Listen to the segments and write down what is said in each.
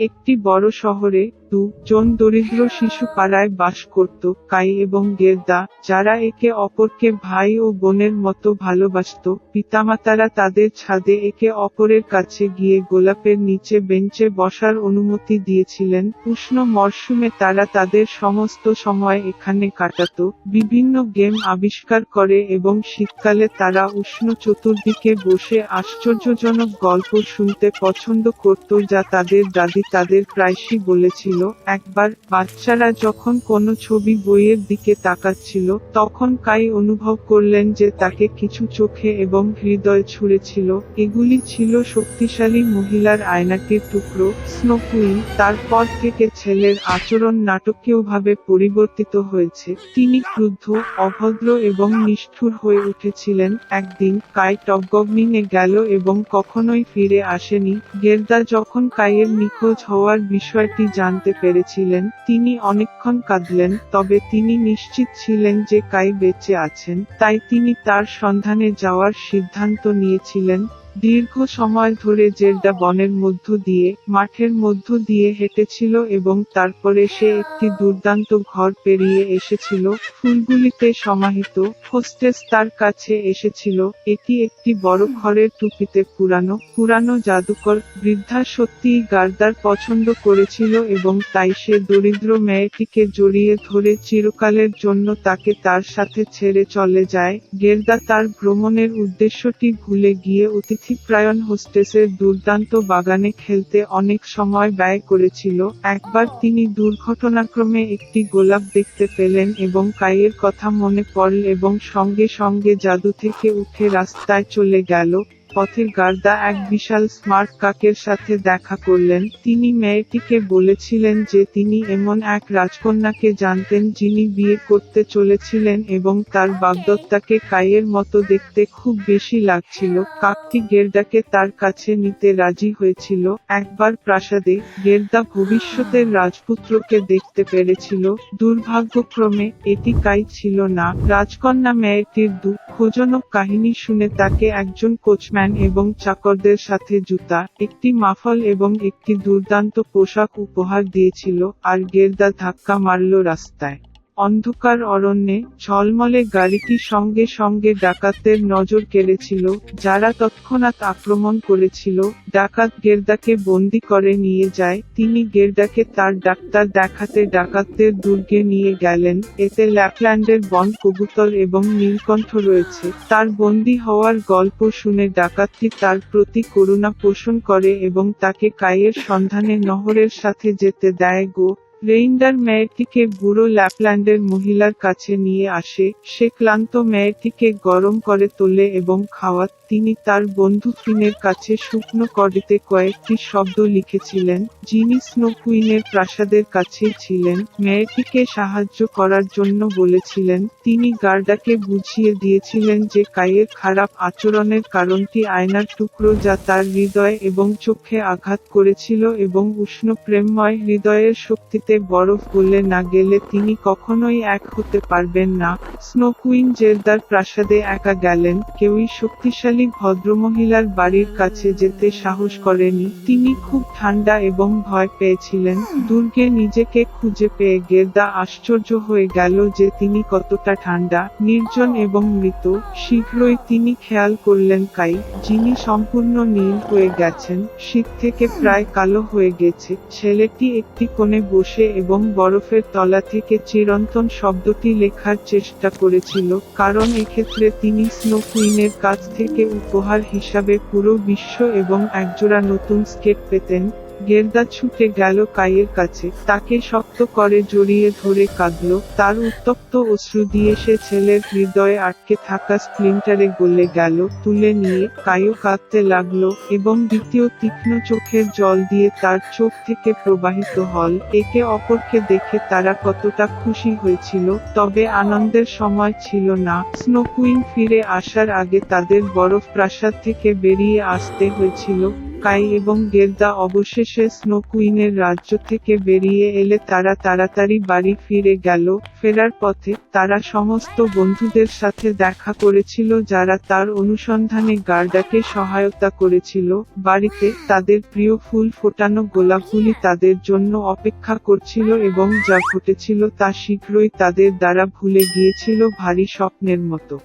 একটি বড় শহরে দু জন দরিদ্র শিশু পাড়ায় বাস করত, কাই এবং গেরদা, যারা একে অপরকে ভাই ও বোনের মতো ভালোবাসত। পিতামাতারা তাদের ছাদে একে অপরের কাছে গিয়ে গোলাপের নিচে বেঞ্চে বসার অনুমতি দিয়েছিলেন। উষ্ণ মরশুমে তারা তাদের সমস্ত সময় এখানে কাটাতো। বিভিন্ন গেম আবিষ্কার করে এবং শীতকালে তারা উষ্ণ চতুর্দিকে বসে আশ্চর্যজনক গল্প শুনতে পছন্দ করত, যা তাদের দাদি তাদের প্রায়শই বলেছিল, একবার বাচ্চারা যখন কোনো ছবি বইয়ের দিকে তাকাচ্ছিল, তখন কাই অনুভব করলেন যে তাকে কিছু চোখে এবং হৃদয় ছুঁড়েছিল। এগুলি ছিল শক্তিশালী মহিলার আয়নাটির টুকরো স্নোকুইন তারপর থেকে ছেলের আচরণ নাটকীয়ভাবে পরিবর্তিত হয়েছে। তিনি ক্রুদ্ধ, অভদ্র এবং নিষ্ঠুর হয়ে উঠেছিলেন। একদিন কাই টগগগনিনে গেল এবং কখনোই ফিরে আসেনি। গেরদা যখন কাইয়ের নিখোঁজ হওয়ার বিষয়টি জানতে পেরেছিলেন, তিনি অনেকক্ষণ কাঁদলেন, তবে তিনি নিশ্চিত ছিলেন যে কাই বেঁচে আছেন, তাই তিনি তার সন্ধানে যাওয়ার সিদ্ধান্ত নিয়েছিলেন। দীর্ঘ সময় ধরে জেরডা বনের মধ্য দিয়ে, মাঠের মধ্য দিয়ে হেঁটেছিল এবং তারপরে সে একটি দুর্দান্ত ঘর পেরিয়ে এসেছিল, ফুলগুলিতে সমাহিত, হোস্টেস তার কাছে এসেছিল, এটি একটি বড় ঘরের টুপিতে পুরানো পুরানো জাদুকর, বৃদ্ধা সত্যিই গার্দার পছন্দ করেছিল এবং তাই সে দরিদ্র মেয়েটিকে জড়িয়ে ধরে চিরকালের জন্য তাকে তার সাথে ছেড়ে চলে যায়। গেরদা তার ভ্রমণের উদ্দেশ্যটি ভুলে গিয়ে অতিথিপ্রায়ণ হোস্টেসের দুর্দান্ত বাগানে খেলতে অনেক সময় ব্যয় করেছিল, একবার তিনি দুর্ঘটনাক্রমে একটি গোলাপ দেখতে পেলেন এবং কাইয়ের কথা মনে পড়ল এবং সঙ্গে সঙ্গে জাদু থেকে উঠে রাস্তায় চলে গেল। পথের গার্দা এক বিশাল স্মার্ট কাকের সাথে দেখা করলেন। তিনি মেয়েটিকে বলেছিলেন যে তিনি এমন এক রাজকন্যাকে জানতেন যিনি বিয়ে করতে চলেছিলেন এবং তার বাগদত্তাকে কাইয়ের মতো দেখতে খুব বেশি লাগছিল। কাকটি গেরদাকে তার কাছে নিতে রাজি হয়েছিল। একবার প্রাসাদে গেরদা ভবিষ্যতের রাজপুত্রকে দেখতে পেরেছিল। দুর্ভাগ্যক্রমে এটি কাই ছিল না। রাজকন্যা মেয়েটির দুঃখজনক কাহিনী শুনে তাকে একজন কোচম্যান এবং চাকরদের সাথে জুতা, একটি মাফল এবং একটি দুর্দান্ত পোশাক উপহার দিয়েছিল আর গেরদা ধাক্কা মারল রাস্তায়। অন্ধকার অরণ্যে ঝলমলে গাড়িটি সঙ্গে সঙ্গে ডাকাতদের নজর কেড়েছিল, যারা তৎক্ষণাৎ আক্রমণ করেছিল, ডাকাত গেরদাকে বন্দি করে নিয়ে যায়, তিনি গেরদাকে তার ডাক্তার দেখাতে ডাকাতদের দুর্গে নিয়ে গেলেন, এতে ল্যাপল্যান্ডের বন কবুতর এবং নীলকণ্ঠ রয়েছে, তার বন্দি হওয়ার গল্প শুনে ডাকাতটি তার প্রতি করুণা পোষণ করে এবং তাকে কায়ের সন্ধানে নহরের সাথে যেতে দেয় গো। রেইন্ডার মেয়েটিকে বুড়ো ল্যাপল্যান্ডের মহিলার কাছে নিয়ে আসে, সে ক্লান্ত মেয়েটিকে গরম করে তোলে এবং খাওয়াত তিনি তার বন্ধু ফিনের কাছে শুকনো কডিতে কয়েকটি শব্দ লিখেছিলেন, যিনি স্নো কুইনের প্রাসাদের কাছেই ছিলেন, মেয়েটিকে সাহায্য করার জন্য বলেছিলেন, তিনি গার্ডাকে বুঝিয়ে দিয়েছিলেন যে কায়ের খারাপ আচরণের কারণটি আয়নার টুকরো যা তার হৃদয় এবং চোখে আঘাত করেছিল এবং উষ্ণ প্রেমময় হৃদয়ের শক্তিতে বরফ গলে না গেলে তিনি কখনোই এক হতে পারবেন না। স্নো কুইন জেরদার প্রাসাদে একা গেলেন, কেউই শক্তিশালী ভদ্রমহিলার বাড়ির কাছে যেতে সাহস করেনি। তিনি খুব ঠান্ডা এবং ভয় পেয়েছিলেন। দুর্গে নিজেকে খুঁজে পেয়ে গেরদা আশ্চর্য হয়ে গেল যে তিনি কতটা ঠান্ডা, নির্জন এবং মৃত। শীঘ্রই তিনি খেয়াল করলেন কাই, যিনি সম্পূর্ণ নীল হয়ে গেছেন। শীত থেকে প্রায় কালো হয়ে গেছে। ছেলেটি একটি কোণে বসে এবং বরফের তলা থেকে চিরন্তন শব্দটি লেখার চেষ্টা করেছিল, কারণ এক্ষেত্রে তিনি স্নো কুইনের কাছ থেকে উপহার হিসাবে পুরো বিশ্ব এবং একজোড়া নতুন স্কেট পেতেন। গেরদা ছুটে গেল কাইয়ের কাছে। তাকে শক্ত করে জড়িয়ে ধরে কাঁদল। তার উত্তপ্ত অশ্রু দিয়ে সে ছেলের হৃদয়ে আটকে থাকা স্প্লিন্টারে গলে গেল। তুলে নিয়ে কায়ও কাঁদতে লাগল এবং দ্বিতীয় তীক্ষ্ণ চোখের জল দিয়ে তার চোখ থেকে প্রবাহিত হল। একে অপরকে দেখে তারা কতটা খুশি হয়েছিল, তবে আনন্দের সময় ছিল না। স্নো কুইন ফিরে আসার আগে তাদের বরফ প্রাসাদ থেকে বেরিয়ে আসতে হয়েছিল। কাই এবং গেরদা অবশেষে স্নো কুইনের রাজ্য থেকে বেরিয়ে এলে তারা তাড়াতাড়ি বাড়ি ফিরে গেল। ফেরার পথে তারা সমস্ত বন্ধুদের সাথে দেখা করেছিল যারা তার অনুসন্ধানে গার্ডাকে সহায়তা করেছিল। বাড়িতে তাদের প্রিয় ফুল ফোটানো গোলাপগুলি তাদের জন্য অপেক্ষা করছিল এবং যা ঘটেছিল তা শীঘ্রই তাদের দ্বারা ভুলে গিয়েছিল ভারী স্বপ্নের মতো।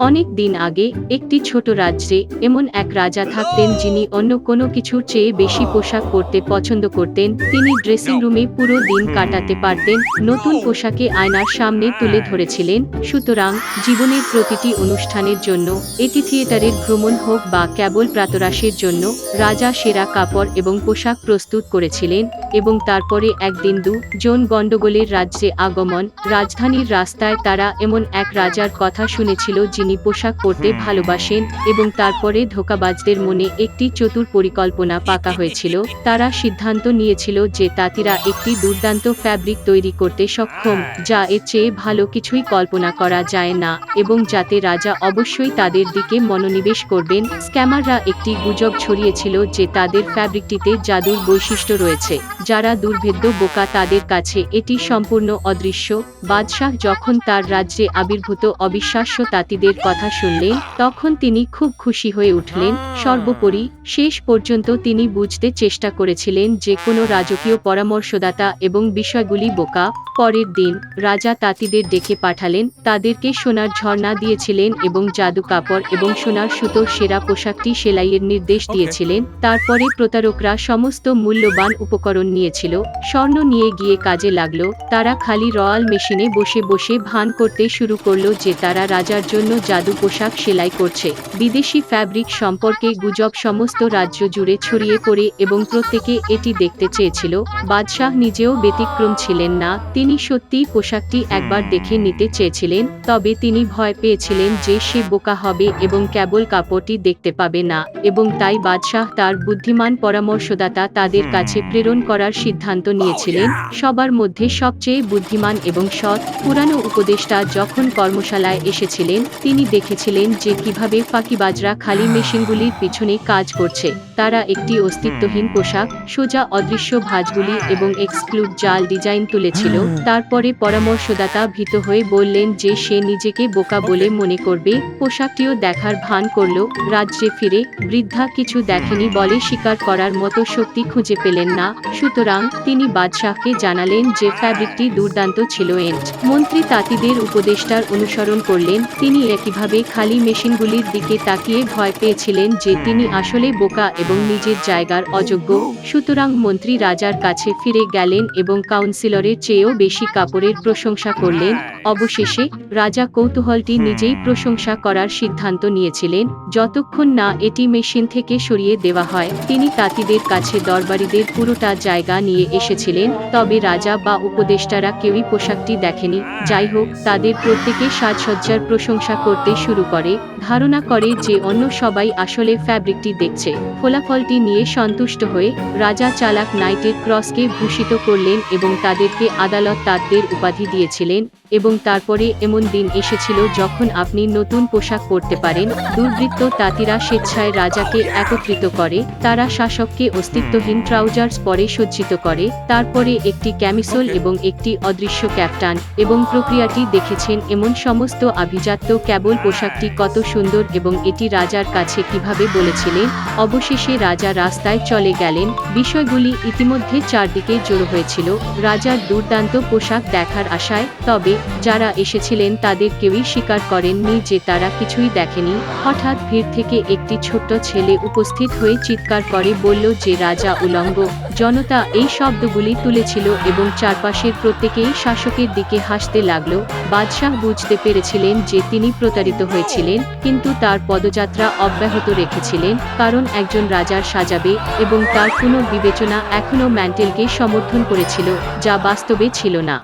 অনেক দিন আগে একটি ছোট রাজ্যে এমন এক রাজা থাকতেন যিনি অন্য কোনো কিছুর চেয়ে বেশি পোশাক পরতে পছন্দ করতেন। তিনি ড্রেসিং রুমে পুরো দিন কাটাতে পারতেন। নতুন পোশাকে আয়নার সামনে তুলে ধরেছিলেন। সুতরাং জীবনের প্রতিটি অনুষ্ঠানের জন্য এটি থিয়েটারের ভ্রমণ হোক বা কেবল প্রাতরাশের জন্য রাজা সেরা কাপড় এবং পোশাক প্রস্তুত করেছিলেন এবং তারপরে একদিন দু জন গণ্ডগোলের রাজ্যে আগমন রাজধানীর রাস্তায় তারা এমন এক রাজার কথা শুনেছিল যিনি পোশাক পরতে ভালোবাসেন এবং তারপরে ধোকাবাজদের মনে একটি চতুর পরিকল্পনা পাকা হয়েছিল। তারা সিদ্ধান্ত নিয়েছিল যে তাঁতিরা একটি দুর্দান্ত ফ্যাব্রিক তৈরি করতে সক্ষম যা এর চেয়ে ভালো কিছুই কল্পনা করা যায় না এবং যাতে রাজা অবশ্যই তাদের দিকে মনোনিবেশ করবেন। স্ক্যামাররা একটি গুজব ছড়িয়েছিল যে তাদের ফ্যাব্রিকটিতে জাদুর বৈশিষ্ট্য রয়েছে। যারা দুর্ভেদ্য বোকা তাদের কাছে এটি সম্পূর্ণ অদৃশ্য। বাদশাহ যখন তার রাজ্যে আবির্ভূত অবিশ্বাস্য তাঁতিদের কথা শুনলেন তখন তিনি খুব খুশি হয়ে উঠলেন। সর্বোপরি শেষ পর্যন্ত তিনি বুঝতে চেষ্টা করেছিলেন যে কোনো রাজকীয় পরামর্শদাতা এবং বিষয়গুলি বোকা। পরের দিন রাজা তাঁতিদের ডেকে পাঠালেন তাদেরকে সোনার ঝর্ণা দিয়েছিলেন এবং জাদু কাপড় এবং সোনার সুতোর সেরা পোশাকটি সেলাইয়ের নির্দেশ দিয়েছিলেন। তারপরে প্রতারকরা সমস্ত মূল্যবান উপকরণ নিয়েছিল স্বর্ণ নিয়ে গিয়ে কাজে লাগল তারা খালি রয়াল মেশিনে বসে বসে ভান করতে শুরু করল যে তারা রাজার জন্য জাদু পোশাক সেলাই করছে। বিদেশি ফ্যাব্রিক সম্পর্কে গুজব সমস্ত রাজ্য জুড়ে ছড়িয়ে পড়ে এবং প্রত্যেকে এটি দেখতে চেয়েছিল। বাদশাহ নিজেও ব্যতিক্রম ছিলেন না তিনি সত্যিই পোশাকটি একবার দেখে নিতে চেয়েছিলেন তবে তিনি ভয় পেয়েছিলেন যে সে বোকা হবে এবং কেবল কাপড়টি দেখতে পাবে না এবং তাই বাদশাহ তার বুদ্ধিমান পরামর্শদাতা তাদের কাছে প্রেরণ করার সিদ্ধান্ত নিয়েছিলেন। সবার মধ্যে সবচেয়ে বুদ্ধিমান এবং সৎ পুরানো উপদেষ্টা যখন কর্মশালায় এসেছিলেন তিনি দেখেছিলেন যে কীভাবে ফাঁকিবাজরা খালি মেশিনগুলির পিছনে কাজ করছে। তারা একটি অস্তিত্বহীন পোশাক, সোজা অদৃশ্য ভাঁজগুলি এবং এক্সক্লুড জাল ডিজাইন তুলেছিল। তারপরে পরামর্শদাতা ভীত হয়ে বললেন যে সে নিজেকে বোকা বলে মনে করবে। পোশাকটিও দেখার ভান করল। রাজ্যে ফিরে বৃদ্ধা কিছু দেখেনি বলে স্বীকার করার মতো শক্তি খুঁজে পেলেন না। সুতরাং তিনি বাদশাহকে জানালেন যে ফ্যাব্রিকটি দুর্দান্ত ছিল এন্ট। মন্ত্রী তাঁতিদের উপদেষ্টার অনুসরণ করলেন। তিনি একইভাবে খালি মেশিনগুলির দিকে তাকিয়ে ভয় পেয়েছিলেন যে তিনি আসলে বোকা এবং নিজের জায়গার অযোগ্য। সুতরাং মন্ত্রী রাজার কাছে ফিরে গেলেন এবং কাউন্সিলরের চেয়েও বেশি কাপড়ের প্রশংসা করলেন। অবশেষে রাজা কৌতূহলটি নিজেই প্রশংসা করার সিদ্ধান্ত নিয়েছিলেন। যতক্ষণ না এটি মেশিন থেকে সরিয়ে দেওয়া হয়, তিনি তাঁতিদের কাছে দরবারিদের পুরোটা জায়গা নিয়ে এসেছিলেন। তবে রাজা বা উপদেষ্টারা কেউই পোশাকটি দেখেনি। যাই হোক, তাদের প্রত্যেকে সাজসজ্জার প্রশংসা করতে শুরু করে ধারণা করে যে অন্য সবাই আসলে ফ্যাব্রিকটি দেখছে। ফলাফলটি নিয়ে সন্তুষ্ট হয়ে রাজা চালাক নাইটের ক্রসকে ভূষিত করলেন এবং তাদেরকে আদালত তাদের উপাধি দিয়েছিলেন এবং তারপরে এমন দিন এসেছিল যখন আপনি নতুন পোশাক পরতে পারেন দুর্বৃত্ত তাঁতিরা স্বেচ্ছায় রাজাকে একত্রিত করে তারা শাসককে অস্তিত্বহীন ট্রাউজার্স পরে সজ্জিত করে তারপরে একটি ক্যামিসোল এবং একটি অদৃশ্য ক্যাপ্টান এবং প্রক্রিয়াটি দেখেছেন এমন সমস্ত আভিজাত্য কেবল পোশাকটি কত সুন্দর এবং এটি রাজার কাছে কীভাবে বলেছিলেন? অবশেষে রাজা রাস্তায় চলে গেলেন। বিষয়গুলি ইতিমধ্যে চারদিকে জড়ো হয়েছিল। রাজার দুর্দান্ত পোশাক দেখার আশায়, তবে যারা এসেছিলেন তাদের কেউই স্বীকার করেননি যে তারা কিছুই দেখেনি। হঠাৎ ভিড় থেকে একটি ছোট্ট ছেলে উপস্থিত হয়ে চিৎকার করে বলল যে, রাজা উলঙ্গ, জনতা এই শব্দগুলি তুলেছিল এবং চারপাশের প্রত্যেকেই শাসকের দিকে হাসতে লাগল। বাদশাহ বুঝতে পেরেছিলেন যে তিনি প্রতারিত হয়েছিলেন, কিন্তু তার পদযাত্রা অব্যাহত রেখেছিলেন, কারণ একজন রাজার সাজাবে এবং তার কোনো বিবেচনা এখনও ম্যান্টেলকে সমর্থন করেছিল, যা বাস্তবে ছিল না।